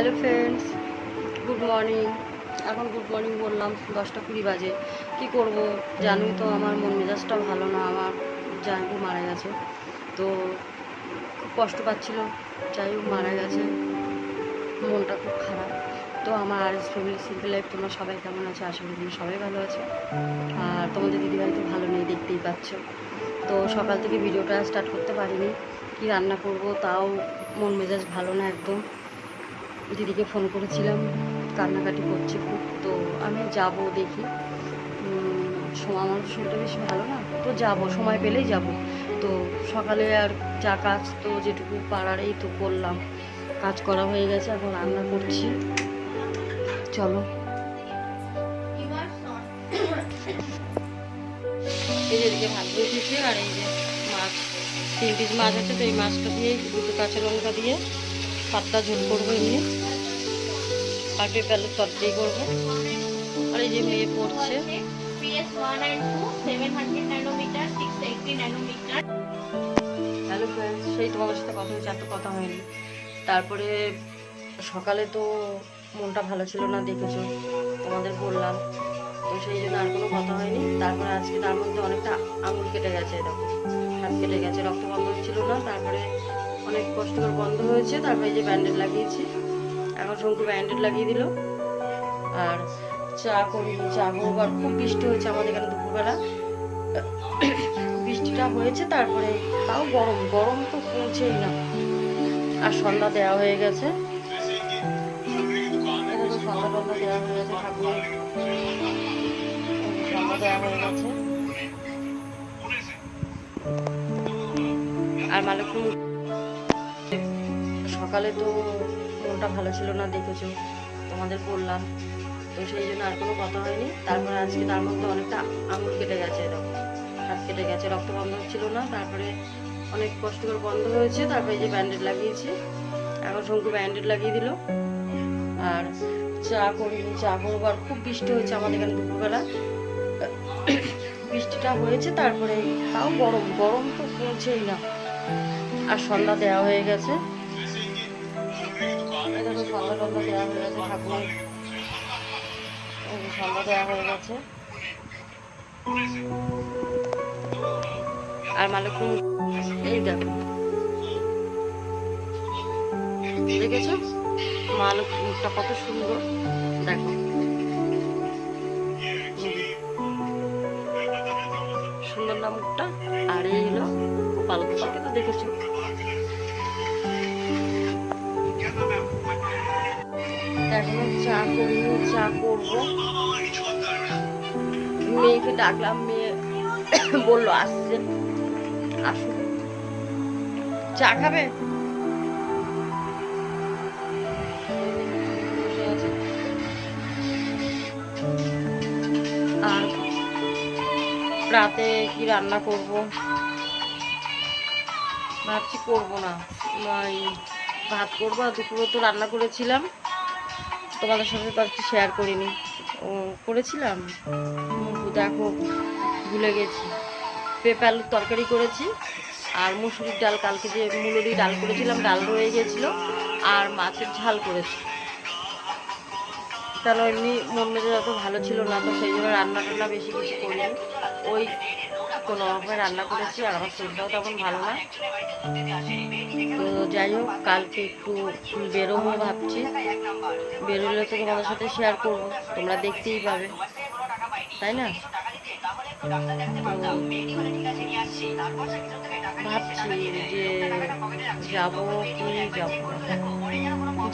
Hello friends good morning এখন good morning বললাম, দশটা কুড়ি বাজে। কি করব? জানোই তো আমার মন মেজাজটা ভালো না, আমার জানবু মারা গেছে। তো খুব কষ্ট পাচ্ছিল, যাই হোক মারা গেছে। মনটা খুব খারাপ। তো আমার আর ফ্যামিলি সিম্পল লাইফ তোমরা সবাই কেমন আছো? আশা করি তোমরা সবাই ভালো আছো। আর তোমাদের দিদিভাই তো ভালো নেই, দেখতেই পাচ্ছ। তো সকাল থেকে ভিডিওটা স্টার্ট করতে পারিনি। কি রান্না করব? তাও মন মেজাজ ভালো না একদম। দিদিকে ফোন করেছিলাম, কান্নাকাটি করছে খুব, তো আমি যাব দেখি। সময় আমার শরীরটা বেশি ভালো না? তো যাব, সময় পেলেই যাব। তো সকালে আর যা কাজ, তো যেটুকু পারার এই তো করলাম। কাজ করা হয়ে গেছে, এখন রান্না করছি। চলো। এই যে এদিকে ভাত বসেছি, আর এই যে মাছ, তিন পিস মাছ আছে, তো এই মাছটা দিয়ে, দুটো কাঁচা লঙ্কা দিয়ে, পাতলা ঝোল করব এমনি। আর পেঁপেলের তরকারি করব। আর এই যে মেয়ে পড়ছে। PS1 and 2, 700 nanometer, 680 nanometer. Hello সেই তোমাদের সাথে কথা হয়েছে এত কথা হয়নি। তারপরে সকালে তো মনটা ভালো ছিল না দেখেছ? তোমাদের বললাম। তো সেই জন্য আর কোনো কথা হয়নি। তারপরে আজকে তার মধ্যে অনেকটা আঙুল কেটে গেছে দেখো। হাত কেটে গেছে রক্ত বন্ধ হচ্ছিল না তারপরে অনেক কষ্ট বন্ধ হয়েছে তারপরে যে ব্যান্ডেড লাগিয়েছি। এখন শঙ্কু ব্যান্ডেড লাগিয়ে দিল। আর চা করিনি চা করব। আর খুব বৃষ্টি হয়েছে আমাদের এখানে দুপুরবেলা। বৃষ্টিটা হয়েছে, তারপরে তাও গরম। গরম তো পৌঁছেই না। আর সন্ধ্যা দেওয়া হয়ে গেছে। সন্ধ্যা দেওয়া হয়ে গেছে সন্ধ্যা দেওয়া হয়ে গেছে। আর মালিক সকালে তো মনটা ভালো ছিল না, দেখেছ? তোমাদের বললাম। তো সেই জন্য আর কোনো কথা হয়নি। তারপরে আজকে তার মধ্যে অনেকটা আঙুল কেটে গেছে, এরকম। হাত কেটে গেছে, রক্ত বন্ধ হচ্ছিল না। তারপরে অনেক কষ্ট করে বন্ধ হয়েছে। তারপরে যে ব্যান্ডেড লাগিয়েছি। এখন শঙ্কু ব্যান্ডেড লাগিয়ে দিল। আর চা করিনি চা করব। আর খুব বৃষ্টি হয়েছে আমাদের এখানে দুপুরবেলা। বৃষ্টিটা হয়েছে, তারপরে তাও গরম। গরম তো পৌঁছেই না। আর সন্ধ্যা দেওয়া হয়ে গেছে। হয়ে গেছে হয়ে গেছে। আর মালিকুম এই দেখো দেখেছ? মালিক কত সুন্দর। দেখো। চা করিনি চা করব। মেয়েকে ডাকলাম, মেয়ে বলল, আসছে। আসুন চা খাবে? আর রাতে কি রান্না করব? ভাবছি করব না। ভাত করব, আর তো রান্না করেছিলাম। তোমাদের সাথে তো আজকে শেয়ার করিনি। ও করেছিলাম দেখো ভুলে গেছি। পেঁপে আলুর তরকারি করেছি, আর মুসুরির ডাল, কালকে যে মুলোরি ডাল করেছিলাম, ডাল রয়ে গেছিল, আর মাছের ঝাল করেছি। কারণ এমনি মন মেজাজ অত ভালো ছিল না, তো সেই জন্য রান্না টান্না বেশি কিছু করিনি। ওই কোনো রকমের রান্না করেছি আর আমার শরীরটাও তেমন ভালো না। তো যাই হোক, কালকে একটু বেরোবো ভাবছি। বেরোলে তো তোমাদের সাথে শেয়ার করব, তোমরা দেখতেই পাবে। তাই না? ভাবছি যে যাব কি যাব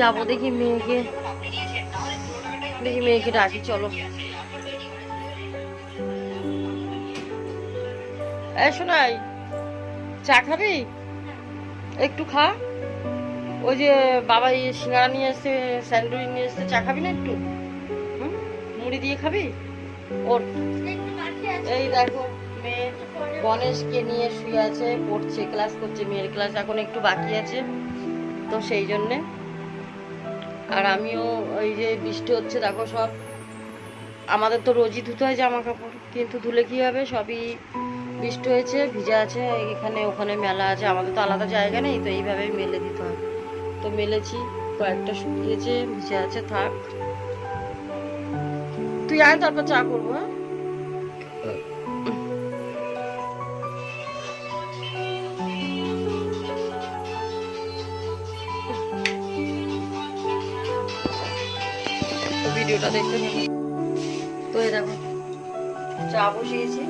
যাব দেখি মেয়েকে। দেখি মেয়েকে ডাকি, চলো। এই শোনাই চা খাবি? একটু খা। ওই যে বাবা ইয়ে সিঙ্গারা নিয়ে এসছে, স্যান্ডউইচ নিয়ে এসছে, চা খাবি না একটু? মুড়ি দিয়ে খাবি? ওর। এই দেখো, মেয়ে গণেশকে নিয়ে শুয়ে আছে, পড়ছে, ক্লাস করছে, মেয়ের ক্লাস এখন একটু বাকি আছে, তো সেই জন্যে। আর আমিও ওই যে বৃষ্টি হচ্ছে, দেখো সব। আমাদের তো রোজই ধুতে হয় জামা কাপড় কিন্তু ধুলে কি হবে? সবই বৃষ্টি হয়েছে, ভিজা আছে, এখানে ওখানে মেলা আছে, আমাদের তো আলাদা জায়গা নেই, তো এইভাবেই মেলে দিতে হয়। তো মেলেছি, কয়েকটা শুকিয়েছে, ভিজে আছে, থাক। তুই আয়, তারপর চা করব হ্যাঁ? ভিডিওটা দেখতে তো এই দেখো, চা বসিয়েছি।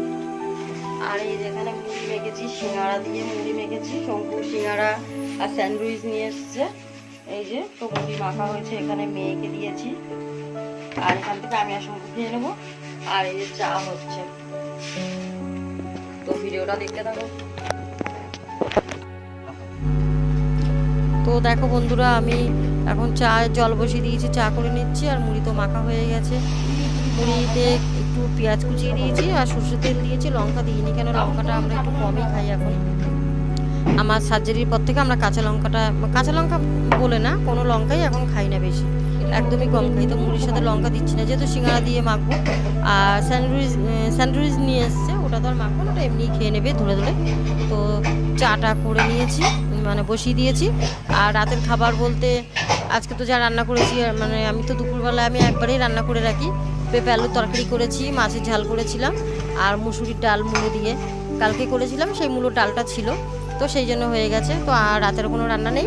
আর এই যেখানে মুড়ি মেখেছি, সিঙ্গাড়া দিয়ে মুড়ি মেখেছি শঙ্কু সিঙ্গাড়া আর স্যান্ডউইচ নিয়ে এসছে। এই যে তো মুড়ি মাখা হয়েছে, এখানে মেয়েকে দিয়েছি। আর এখান থেকে আমি আর শঙ্কু খেয়ে নেব। আর এই যে চা হচ্ছে। তো ভিডিওটা দেখতে থাকো। তো দেখো বন্ধুরা, আমি এখন চা জল বসিয়ে দিয়েছি, চা করে নিচ্ছি, আর মুড়ি তো মাখা হয়ে গেছে। মুড়িতে একটু পেঁয়াজ কুচিয়ে দিয়েছি আর সর্ষে তেল দিয়েছি, লঙ্কা দিইনি। কেন লঙ্কাটা আমরা একটু কমই খাই এখন। আমার সার্জারির পর থেকে আমরা কাঁচা লঙ্কাটা, কাঁচা লঙ্কা বলে না, কোনো লঙ্কাই এখন খাই না বেশি। একদমই কম খাই। তো মুড়ির সাথে লঙ্কা দিচ্ছি না, যেহেতু সিঙ্গাড়া দিয়ে মাখবো। আর স্যান্ডউইচ স্যান্ডউইচ নিয়ে এসছে, ওটা তো আর মাখবো ওটা এমনি খেয়ে নেবে ধরে ধরে। তো চাটা করে নিয়েছি মানে বসিয়ে দিয়েছি। আর রাতের খাবার বলতে, আজকে তো যা রান্না করেছি মানে আমি তো দুপুরবেলায় আমি একবারেই রান্না করে রাখি। পেঁপে আলুর তরকারি করেছি, মাছের ঝাল করেছিলাম, আর মুসুরির ডাল মুলো দিয়ে। কালকে করেছিলাম, সেই মুলো ডালটা ছিল, তো সেই জন্য হয়ে গেছে। তো আর রাতের কোনো রান্না নেই,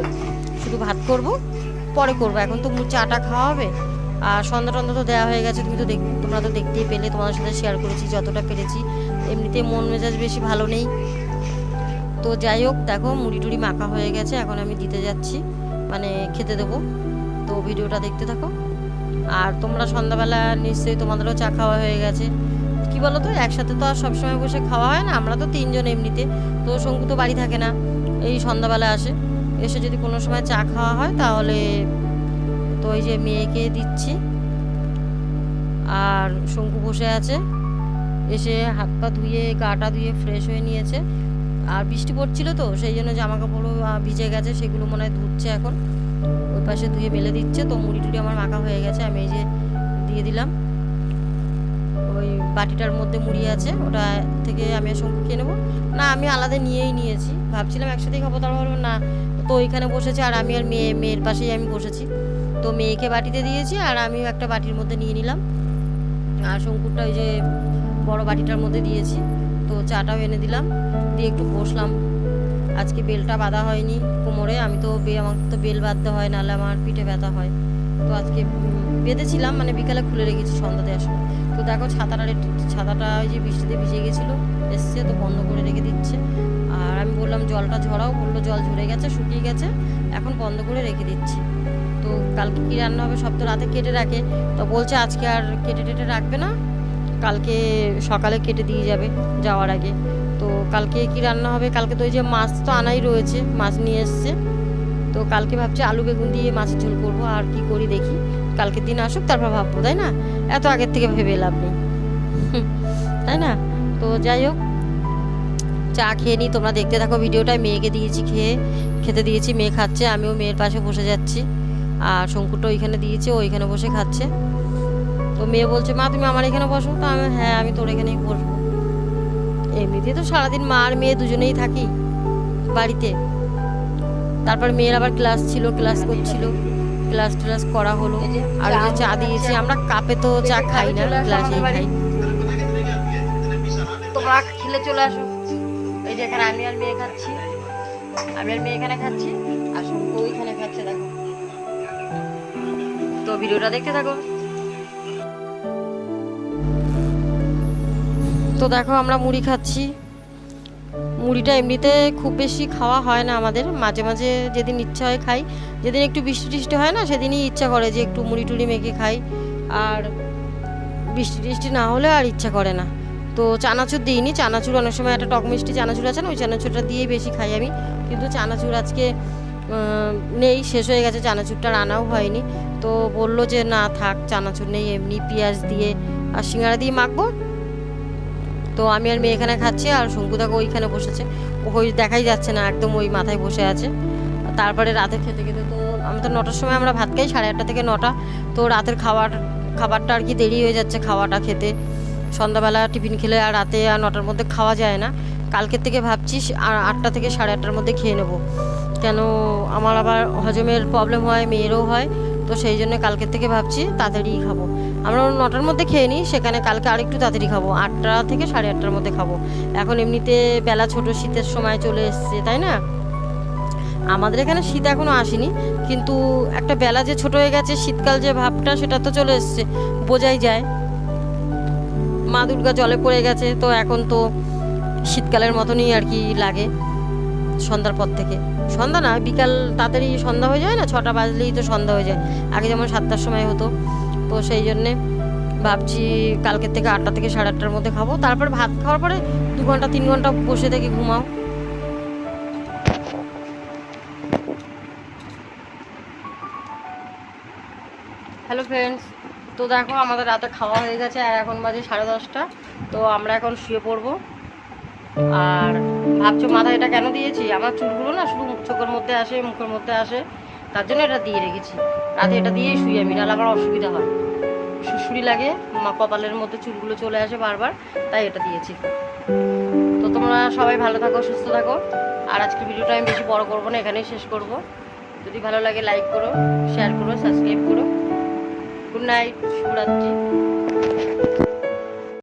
শুধু ভাত করব, পরে করব। এখন তো চাটা খাওয়া হবে, আর সন্ধ্যা টন্ধা তো দেওয়া হয়ে গেছে, তুমি তো দেখ তোমরা তো দেখতেই পেলে, তোমাদের সাথে শেয়ার করেছি, যতটা পেরেছি। এমনিতে মন মেজাজ বেশি ভালো নেই। তো যাই হোক, দেখো, মুড়ি টুড়ি মাখা হয়ে গেছে, এখন আমি দিতে যাচ্ছি মানে খেতে দেবো। তো ভিডিওটা দেখতে থাকো। আর তোমরা সন্ধ্যাবেলা নিশ্চয়ই তোমাদেরও চা খাওয়া হয়ে গেছে। কি বলো তো একসাথে তো আর সবসময় বসে খাওয়া হয় না, আমরা তো তিনজন এমনিতে, তো শঙ্কু তো বাড়ি থাকে না, এই সন্ধ্যাবেলা আসে। এসে যদি কোনো সময় চা খাওয়া হয় তাহলে তো ওই যে মেয়েকে দিচ্ছি। আর শঙ্কু বসে আছে, এসে হাত পা ধুয়ে গাটা ধুয়ে ফ্রেশ হয়ে নিয়েছে। আর বৃষ্টি পড়ছিল তো, সেই জন্য জামা কাপড়ও ভিজে গেছে, সেগুলো মনে হয় ধুচ্ছে এখন। ওই পাশে ধুয়ে মেলে দিচ্ছে। তো মুড়ি টুড়ি আমার মাখা হয়ে গেছে, আমি এই যে দিয়ে দিলাম। ওই বাটিটার মধ্যে মুড়ি আছে, ওটা থেকে আমি শঙ্কু খেয়ে নেব। না, আমি আলাদা নিয়েই নিয়েছি। ভাবছিলাম একসাথেই খাব তারপর না। তো ওইখানে বসেছে, আর আমি আর মেয়ে, মেয়ের পাশেই আমি বসেছি। তো মেয়েকে বাটিতে দিয়েছি, আর আমিও একটা বাটির মধ্যে নিয়ে নিলাম। আর শঙ্কুরটা ওই যে বড় বাটিটার মধ্যে দিয়েছি। তো চাটাও এনে দিলাম। দিয়ে একটু বসলাম। আজকে বেলটা বাঁধা হয়নি কোমরে, আমি তো আমার তো বেল বাঁধতে হয়, নাহলে আমার পিঠে ব্যথা হয়। তো আজকে বেঁধেছিলাম মানে বিকালে খুলে রেখেছি সন্ধ্যা সময়। তো দেখো ছাতাটা ছাতাটা ওই যে বৃষ্টিতে ভিজে গেছিল, এসছে, তো বন্ধ করে রেখে দিচ্ছে। আর আমি বললাম, জলটা ঝরাও, বলল জল ঝরে গেছে, শুকিয়ে গেছে, এখন বন্ধ করে রেখে দিচ্ছি। তো কালকে কী রান্না হবে সব তো রাতে কেটে রাখে। তো বলছে আজকে আর কেটে টেটে রাখবে না, কালকে সকালে কেটে দিয়ে যাবে যাওয়ার আগে। তো কালকে কি রান্না হবে? কালকে তো ওই যে মাছ তো আনাই রয়েছে, মাছ নিয়ে এসছে। তো কালকে ভাবছি আলু বেগুন দিয়ে মাছের ঝোল করব, আর কি করি দেখি। কালকের দিন আসুক, তারপর ভাববো, তাই না? এত আগের থেকে ভেবে লাভ নেই। তাই না? তো যাই হোক, চা খেয়ে নিই। তোমরা দেখতে থাকো ভিডিওটা, মেয়েকে দিয়েছি খেয়ে, খেতে দিয়েছি, মেয়ে খাচ্ছে, আমিও মেয়ের পাশে বসে যাচ্ছি। আর শঙ্কুরটা ওইখানে দিয়েছে ওইখানে বসে খাচ্ছে। তো মেয়ে বলছে, মা, তুমি আমার এখানে বসো। তো আমি হ্যাঁ আমি তোর এখানেই বসবো। এমনিতে তো সারাদিন মা আর মেয়ে দুজনেই থাকি বাড়িতে। তারপর মেয়ের আবার ক্লাস ছিল ক্লাস করছিল ক্লাস ক্লাস করা হলো। আর যে চা দিয়েছি আমরা কাপে তো চা খাই না গ্লাসেই খাই। তোমরা খেলে চলে আসো। এই যে এখানে আমি আর মেয়ে খাচ্ছি। আমি আর মেয়ে এখানে খাচ্ছি। আর ওইখানে খাচ্ছে দেখো। তো ভিডিওটা দেখতে থাকো। তো দেখো আমরা মুড়ি খাচ্ছি। মুড়িটা এমনিতে খুব বেশি খাওয়া হয় না আমাদের। মাঝে মাঝে যেদিন ইচ্ছা হয় খাই। যেদিন একটু বৃষ্টি টিষ্টি হয় না, সেদিনই ইচ্ছা করে যে একটু মুড়ি টুড়ি মেখে খাই। আর বৃষ্টি টিষ্টি না হলে আর ইচ্ছা করে না। তো চানাচুর দিইনি। চানাচুর অনেক সময় একটা টক মিষ্টি চানাচুর আছে না, ওই চানাচুরটা দিয়েই বেশি খাই আমি। কিন্তু চানাচুর আজকে নেই, শেষ হয়ে গেছে। চানাচুরটা রানাও হয়নি। তো বলল যে না থাক, চানাচুর নেই, এমনি পেঁয়াজ দিয়ে আর সিঙ্গাড়া দিয়ে মাখবো। তো আমি আর মেয়ে এখানে খাচ্ছি আর শঙ্কুদাকে ওইখানে বসেছে। ওই দেখাই যাচ্ছে না, একদম ওই মাথায় বসে আছে। তারপরে রাতে খেতে খেতে তো আমি তো নটার সময় আমরা ভাত খাই, সাড়ে আটটা থেকে নটা। তো রাতের খাবার খাবারটা আর কি দেরি হয়ে যাচ্ছে খাওয়াটা খেতে। সন্ধ্যাবেলা টিফিন খেলে আর রাতে আর নটার মধ্যে খাওয়া যায় না। কালকের থেকে ভাবছি আর আটটা থেকে সাড়ে আটটার মধ্যে খেয়ে নেব। কেন আমার আবার হজমের প্রবলেম হয়, মেয়েরও হয়। তো সেই জন্য কালকের থেকে ভাবছি তাড়াতাড়ি খাব। আমরা নটার মধ্যে খেয়ে নিই, সেখানে কালকে আরেকটু তাড়াতাড়ি খাব। আটটা থেকে সাড়ে আটটার মধ্যে খাব। এখন এমনিতে বেলা ছোট শীতের সময় চলে এসছে, তাই না? আমাদের এখানে শীত এখনও আসেনি, কিন্তু একটা বেলা যে ছোট হয়ে গেছে, শীতকাল যে ভাবটা, সেটা তো চলে এসছে, বোঝাই যায়। মা দুর্গা জলে পড়ে গেছে, তো এখন তো শীতকালের মতনই আর কি লাগে সন্ধ্যার পর থেকে। সন্ধ্যা না, বিকাল তাড়াতাড়ি সন্ধ্যা হয়ে যায় না, ছটা বাজলেই তো সন্ধ্যা হয়ে যায়। আগে যেমন সাতটার সময় হতো তো সেই জন্যে ভাবছি কালকের থেকে আটটা থেকে সাড়ে আটটার মধ্যে খাব। তারপর ভাত খাওয়ার পরে দু ঘণ্টা, তিন ঘণ্টা বসে থেকে ঘুমাও। হ্যালো ফ্রেন্ডস তো দেখো আমাদের রাতে খাওয়া হয়ে গেছে আর এখন বাজে সাড়ে দশটা। তো আমরা এখন শুয়ে পড়ব। আর ভাবছ মাথায় এটা কেন দিয়েছি? আমার চুলগুলো না শুধু চোখের মধ্যে আসে, মুখের মধ্যে আসে। তার জন্য এটা দিয়ে রেখেছি। রাতে এটা দিয়েই শুই আমি, নাহলে আমার অসুবিধা হয়। শুশুরি লাগে, মা কপালের মধ্যে চুলগুলো চলে আসে বারবার, তাই এটা দিয়েছি। তো তোমরা সবাই ভালো থাকো, সুস্থ থাকো। আর আজকের ভিডিওটা আমি বেশি বড় করব না, এখানেই শেষ করব। যদি ভালো লাগে লাইক করো শেয়ার করো সাবস্ক্রাইব করো। গুড নাইট শুভরাত্রি।